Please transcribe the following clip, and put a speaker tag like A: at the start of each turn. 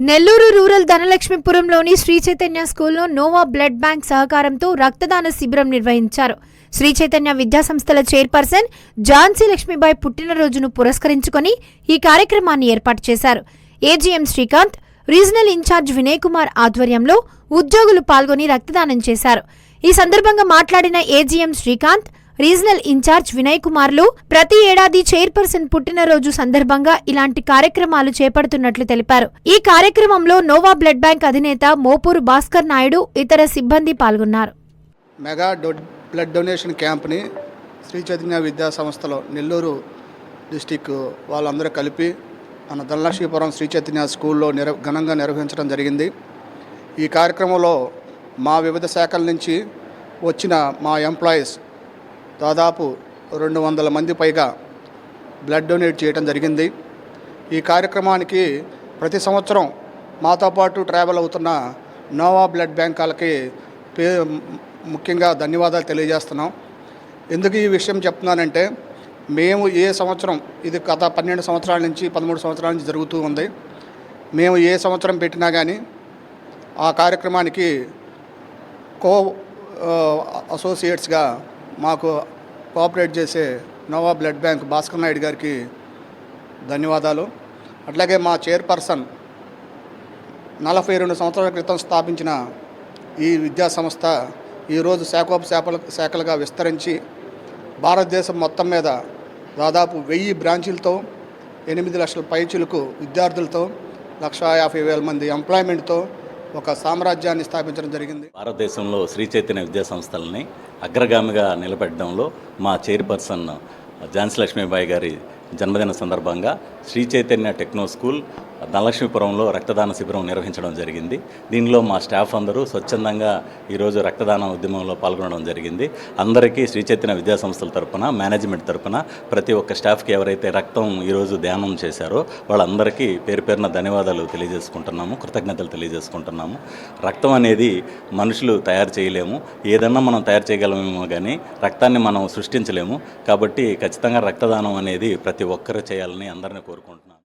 A: Nellore rural ధనలక్ష్మీపురంలోని శ్రీ చైతన్య స్కూల్లో Nova blood bank సహకారంతో రక్తదాన శిబిరం నిర్వహించారు. శ్రీ చైతన్య విద్యాసంస్థల చైర్పర్సన్ ఝాన్సీ లక్ష్మీబాయి పుట్టినరోజును పురస్కరించుకొని ఈ కార్యక్రమాన్ని ఏర్పాటు చేశారు. AGM Srikanth regional incharge Vinay Kumar ఆధ్వర్యంలో ఉద్యోగులు పాల్గొని రక్తదానం చేశారు. ఈ సందర్భంగా మాట్లాడిన AGM Srikanth regional incharge Vinay కుమార్లు ప్రతి ఏడాది చైర్పర్సన్ పుట్టినరోజు సందర్భంగా ఇలాంటి కార్యక్రమాలు చేపడుతున్నట్లు తెలిపారు. ఈ కార్యక్రమంలో నోవా బ్లడ్ బ్యాంక్ అధినేత మోపూరు భాస్కర్ నాయుడు ఇతర సిబ్బంది పాల్గొన్నారు.
B: మెగా బ్లడ్ డొనేషన్ క్యాంప్ని శ్రీ చైతన్య విద్యా సంస్థలో నెల్లూరు డిస్టిక్ వాళ్ళందరూ కలిపి మన ధనలక్ష్మీపురం శ్రీ చైతన్య స్కూల్లో నిర ఘనంగా నిర్వహించడం జరిగింది. ఈ కార్యక్రమంలో మా వివిధ శాఖల నుంచి వచ్చిన మా ఎంప్లాయీస్ దాదాపు రెండు వందల మంది పైగా బ్లడ్ డొనేట్ చేయడం జరిగింది. ఈ కార్యక్రమానికి ప్రతి సంవత్సరం మాతో పాటు ట్రావెల్ అవుతున్న నోవా బ్లడ్ బ్యాంక్ వాళ్ళకి పే ముఖ్యంగా ధన్యవాదాలు తెలియజేస్తున్నాం. ఎందుకు ఈ విషయం చెప్తున్నానంటే మేము ఏ సంవత్సరం ఇది గత పన్నెండు సంవత్సరాల నుంచి పదమూడు సంవత్సరాల నుంచి జరుగుతూ ఉంది. మేము ఏ సంవత్సరం పెట్టినా కానీ ఆ కార్యక్రమానికి కో అసోసియేట్స్గా మాకు కోఆపరేట్ చేసే Nova blood bank Bhaskar Naidu గారికి ధన్యవాదాలు. అట్లాగే మా చైర్పర్సన్ నలభై రెండు సంవత్సరాల క్రితం స్థాపించిన ఈ విద్యా సంస్థ ఈరోజు శాఖోప శాఖలు శాఖలుగా విస్తరించి భారతదేశం మొత్తం మీద దాదాపు వెయ్యి బ్రాంచీలతో ఎనిమిది లక్షల పైచులకు విద్యార్థులతో లక్షా యాభై వేల మంది ఎంప్లాయ్మెంట్తో ఒక సామ్రాజ్యాన్ని స్థాపించడం జరిగింది.
C: భారతదేశంలో శ్రీ చైతన్య విద్యా సంస్థలని అగ్రగామిగా నిలబెట్టడంలో మా చైర్పర్సన్ ఝాన్సీ లక్ష్మీబాయి గారి జన్మదిన సందర్భంగా శ్రీ చైతన్య టెక్నో స్కూల్ ధనలక్ష్మీపురంలో రక్తదాన శిబిరం నిర్వహించడం జరిగింది. దీనిలో మా స్టాఫ్ అందరూ స్వచ్ఛందంగా ఈరోజు రక్తదాన ఉద్యమంలో పాల్గొనడం జరిగింది. అందరికీ శ్రీ చైతన్య విద్యా సంస్థల తరపున మేనేజ్మెంట్ తరపున ప్రతి ఒక్క స్టాఫ్కి ఎవరైతే రక్తం ఈరోజు ధ్యానం చేశారో వాళ్ళందరికీ పేరు పేరున ధన్యవాదాలు తెలియజేసుకుంటున్నాము కృతజ్ఞతలు తెలియజేసుకుంటున్నాము. రక్తం అనేది మనుషులు తయారు చేయలేము. ఏదన్నా మనం తయారు చేయగలమేమో కానీ రక్తాన్ని మనం సృష్టించలేము. కాబట్టి ఖచ్చితంగా రక్తదానం అనేది ప్రతి ఒక్కరూ చేయాలని అందరినీ కోరుకుంటున్నాను.